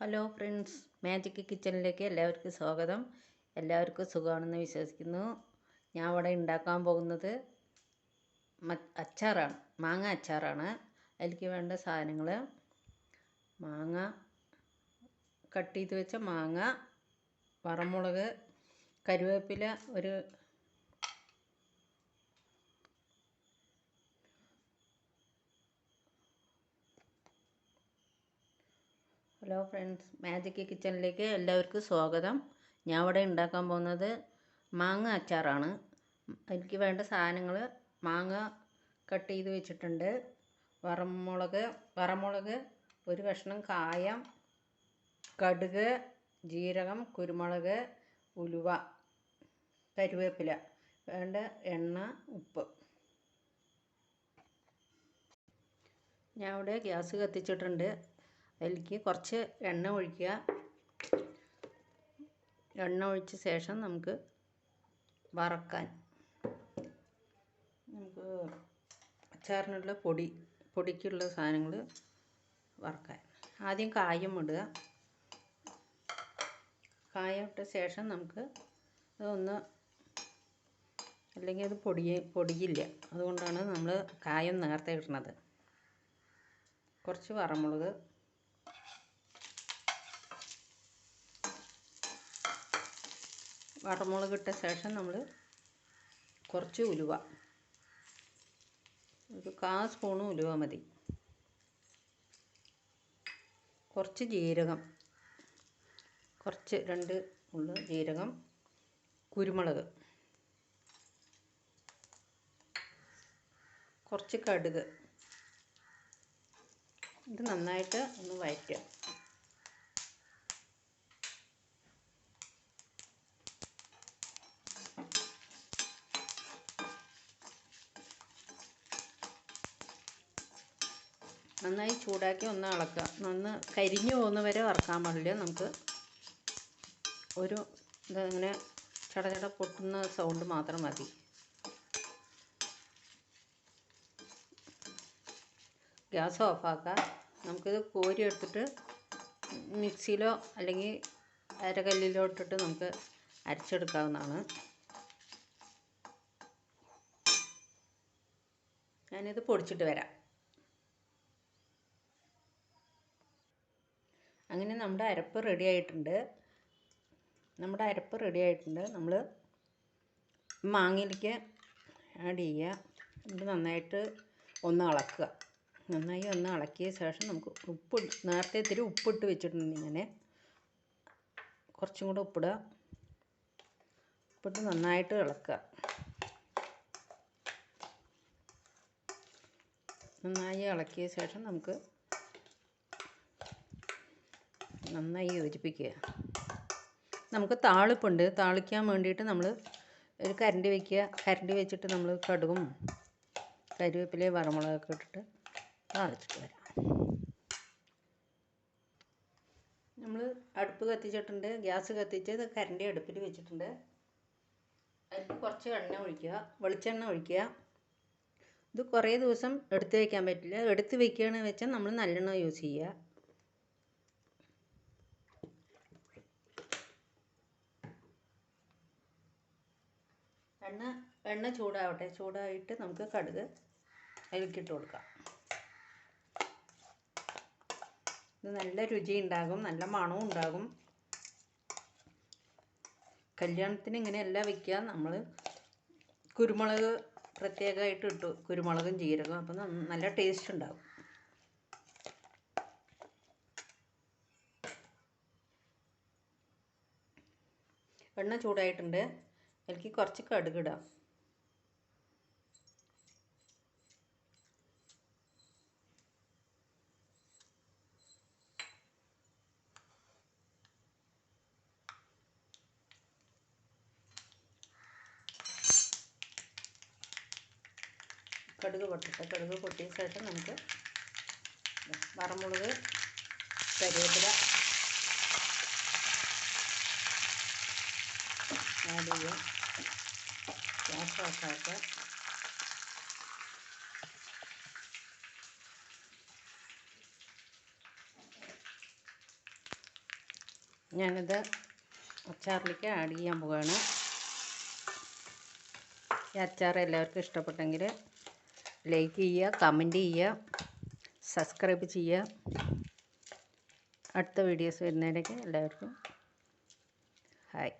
Hello friends magic കിച്ചണിലേക്ക് എല്ലാവർക്കും സ്വാഗതം. എല്ലാവർക്കും സുഖമാണെന്ന് വിശ്വസിക്കുന്നു. ഞാൻ ഇവിടെ ഉണ്ടാക്കാൻ പോകുന്നത് അച്ചാറാണ്. മാങ്ങ അച്ചാറാണ്. അതിലേക്ക് വേണ്ട സാധനങ്ങൾ മാങ്ങ കട്ട് ചെയ്ത് വെച്ച മാങ്ങ വറമുളക് കരുവേപ്പില ഒരു ഹലോ ഫ്രണ്ട്സ് മാജിക് കിച്ചണിലേക്ക് എല്ലാവർക്കും സ്വാഗതം. ഞാൻ ഇവിടെ ഉണ്ടാക്കാൻ പോകുന്നത് മാങ്ങ അച്ചാറാണ്. എനിക്ക് വേണ്ട സാധനങ്ങൾ മാങ്ങ കട്ട് ചെയ്ത് വെച്ചിട്ടുണ്ട്. വറമുളക് വറമുളക് ഒരു കഷ്ണം കായം കടുക് ജീരകം കുരുമുളക് ഉലുവ കരുവേപ്പില വേണ്ട എണ്ണ ഉപ്പ്. ഞാൻ ഇവിടെ ഗ്യാസ് കത്തിച്ചിട്ടുണ്ട്. അതിലേക്ക് കുറച്ച് എണ്ണ ഒഴിക്കുക. എണ്ണ ഒഴിച്ച ശേഷം നമുക്ക് വറക്കാൻ. നമുക്ക് അച്ചാറിനുള്ള പൊടി പൊടിക്കുള്ള സാധനങ്ങൾ വറക്കാൻ. ആദ്യം കായം ഇടുക. കായം ഇട്ട ശേഷം നമുക്ക് അതൊന്ന് അല്ലെങ്കിൽ അത് പൊടി പൊടിയില്ല. അതുകൊണ്ടാണ് നമ്മൾ കായം നേരത്തെ ഇടുന്നത്. കുറച്ച് വറമുളക് വറമുളക് ഇട്ട ശേഷം നമ്മൾ കുറച്ച് ഉലുവ. ഒരു കാ സ്പൂണ് ഉലുവ മതി. കുറച്ച് ജീരകം. കുറച്ച് രണ്ട് ഉള്ള ജീരകം കുരുമുളക്. കുറച്ച് കടുക്. ഇത് നന്നായിട്ട് ഒന്ന് വഴറ്റുക നന്നായി ചൂടാക്കി ഒന്ന് ഇളക്കുക നന്ന് കരിഞ്ഞു പോകുന്ന വരെ വറക്കാൻ പാടില്ല. നമുക്ക് ഒരു ഇതിങ്ങനെ ചട ചട പൊട്ടുന്ന സൗണ്ട് മാത്രം മതി. ഗ്യാസ് ഓഫാക്കുക നമുക്കിത് കോരി എടുത്തിട്ട് മിക്സിയിലോ അല്ലെങ്കിൽ അരകല്ലിലോ ഇട്ടിട്ട് നമുക്ക് അരച്ചെടുക്കാവുന്നതാണ്. ഞാനിത് പൊടിച്ചിട്ട് വരാം. അങ്ങനെ നമ്മുടെ അരപ്പ് റെഡി ആയിട്ടുണ്ട്. നമ്മുടെ അരപ്പ് റെഡി ആയിട്ടുണ്ട്. നമ്മൾ മാങ്ങയിലേക്ക് ആഡ് ചെയ്യുക. ഇത് നന്നായിട്ട് ഒന്ന് ഇളക്കുക നന്നായി ഒന്ന് ഇളക്കിയ ശേഷം നമുക്ക് ഉപ്പ് നേരത്തെ ഇത്തിരി ഉപ്പിട്ട് വെച്ചിട്ടുണ്ട് ഇങ്ങനെ. കുറച്ചും കൂടെ ഉപ്പിടുക. ഉപ്പിട്ട് നന്നായിട്ട് ഇളക്കുക. നന്നായി ഇളക്കിയ ശേഷം നമുക്ക് നന്നായി യോജിപ്പിക്കുക. നമുക്ക് താളിപ്പുണ്ട്. താളിക്കാൻ വേണ്ടിയിട്ട് നമ്മൾ ഒരു കരണ്ടി വയ്ക്കുക കരണ്ടി വെച്ചിട്ട് നമ്മൾ കടുകും കരിവേപ്പിലയും വറമുളകൊക്കെ ഇട്ടിട്ട് താളിച്ചിട്ട് വരാം. നമ്മൾ അടുപ്പ് കത്തിച്ചിട്ടുണ്ട്. ഗ്യാസ് കത്തിച്ച് കരണ്ടി അടുപ്പിൽ വെച്ചിട്ടുണ്ട്. അതിൽ കുറച്ച് എണ്ണ ഒഴിക്കുക. വെളിച്ചെണ്ണ ഒഴിക്കുക. ഇത് കുറേ ദിവസം എടുത്ത് വയ്ക്കാൻ പറ്റില്ല. എടുത്ത് വയ്ക്കുകയാണെന്ന് വെച്ചാൽ നമ്മൾ നല്ലെണ്ണ യൂസ് ചെയ്യുക. എണ്ണ എണ്ണ ചൂടാവട്ടെ. ചൂടായിട്ട് നമുക്ക് കടുക് അതിലേക്കിട്ട് കൊടുക്കാം. ഇത് നല്ല രുചി ഉണ്ടാകും നല്ല മണവും ഉണ്ടാകും. കല്യാണത്തിന് ഇങ്ങനെയല്ല വയ്ക്കുക നമ്മൾ കുരുമുളക് പ്രത്യേകമായിട്ട് ഇട്ടു. കുരുമുളകും ജീരകവും. അപ്പം നല്ല ടേസ്റ്റ് ഉണ്ടാകും. എണ്ണ ചൂടായിട്ടുണ്ട്. അതിലേക്ക് കുറച്ച് കടുക് ഇടാം കടുക് പൊട്ടട്ടെ. കടുക് പൊട്ടിയ ശേഷം നമുക്ക് വറമുളക് കരിവേപ്പില ആഡ് ചെയ്യുക ഗ്യാസ് ഓഫാക്കുക ഞാനിത് അച്ചാറിലേക്ക് ആഡ് ചെയ്യാൻ പോവുകയാണ് ഈ അച്ചാർ എല്ലാവർക്കും ഇഷ്ടപ്പെട്ടെങ്കിൽ ലൈക്ക് ചെയ്യുക കമന്റ് ചെയ്യുക സബ്സ്ക്രൈബ് ചെയ്യുക. അടുത്ത വീഡിയോസ് വരുന്നതിലേക്ക് എല്ലാവർക്കും ഹായ്